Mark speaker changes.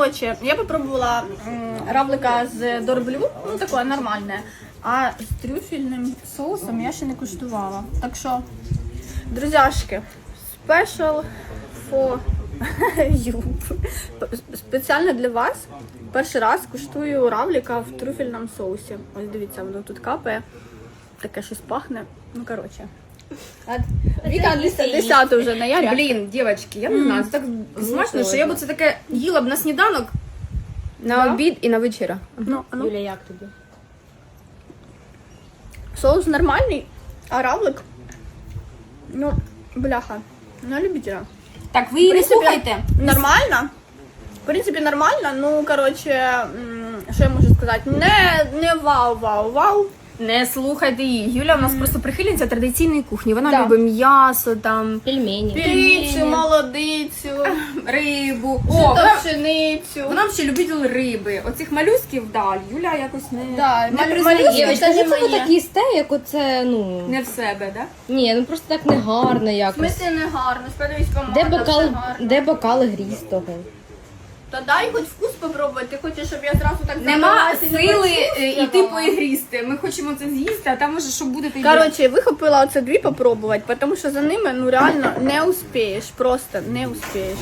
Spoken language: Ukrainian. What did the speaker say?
Speaker 1: коротше, я попробувала равлика з дорблю, ну таке нормальне. А з трюфельним соусом я ще не куштувала. Так що, друзяшки, special for you. Спеціально для вас. Перший раз куштую равлика в трюфельному соусі. Ось дивіться, воно тут капає. Таке щось пахне. Ну, коротше. Віка десяту вже на яря.
Speaker 2: Блін, дівчатки, я не знаю, це так смачно, що я б це таке їла б на сніданок, на
Speaker 1: Да?
Speaker 2: обід і на вечеря.
Speaker 1: Ну, а ну.
Speaker 3: Юля, як тобі?
Speaker 1: Соус нормальний, а равлик, ну, бляха, на любителя.
Speaker 2: Так, ви її не
Speaker 1: принципі,
Speaker 2: слухайте.
Speaker 1: Нормально. В принципі, нормально, ну, коротше, м, що я можу сказати? Не, не вау, вау, вау.
Speaker 2: Не слухайте її. Юля у нас просто прихильниця традиційної кухні. Вона
Speaker 1: Да.
Speaker 2: любить м'ясо, там,
Speaker 3: Пельмені.
Speaker 1: Птицю, молодицю,
Speaker 2: рибу.
Speaker 1: О,
Speaker 2: вона,
Speaker 1: пшеницю.
Speaker 2: вона ще любитель риби. Оцих малюсків, да, Юля якось не,
Speaker 1: Да,
Speaker 2: не
Speaker 1: малю-
Speaker 2: признає.
Speaker 1: це
Speaker 3: ну це ви так їсте, як оце, ну...
Speaker 2: Не в себе, да?
Speaker 3: Ні, ну просто так не гарно
Speaker 1: В
Speaker 3: якось.
Speaker 1: смислі не гарно, сподивись, помада,
Speaker 3: Де бокал,
Speaker 1: все гарно.
Speaker 3: де бокал грістого?
Speaker 1: Та дай хоч вкус попробувати, ти хочеш, щоб я зразу так
Speaker 2: Нема
Speaker 1: завелась і не
Speaker 2: сили
Speaker 1: почувствувала?
Speaker 2: е, іти поігрісти. Ми хочемо це з'їсти, а там уже що буде, ти
Speaker 1: Коротше, вихопила оце дві попробувати, тому що за ними ну реально не успієш, просто не успієш.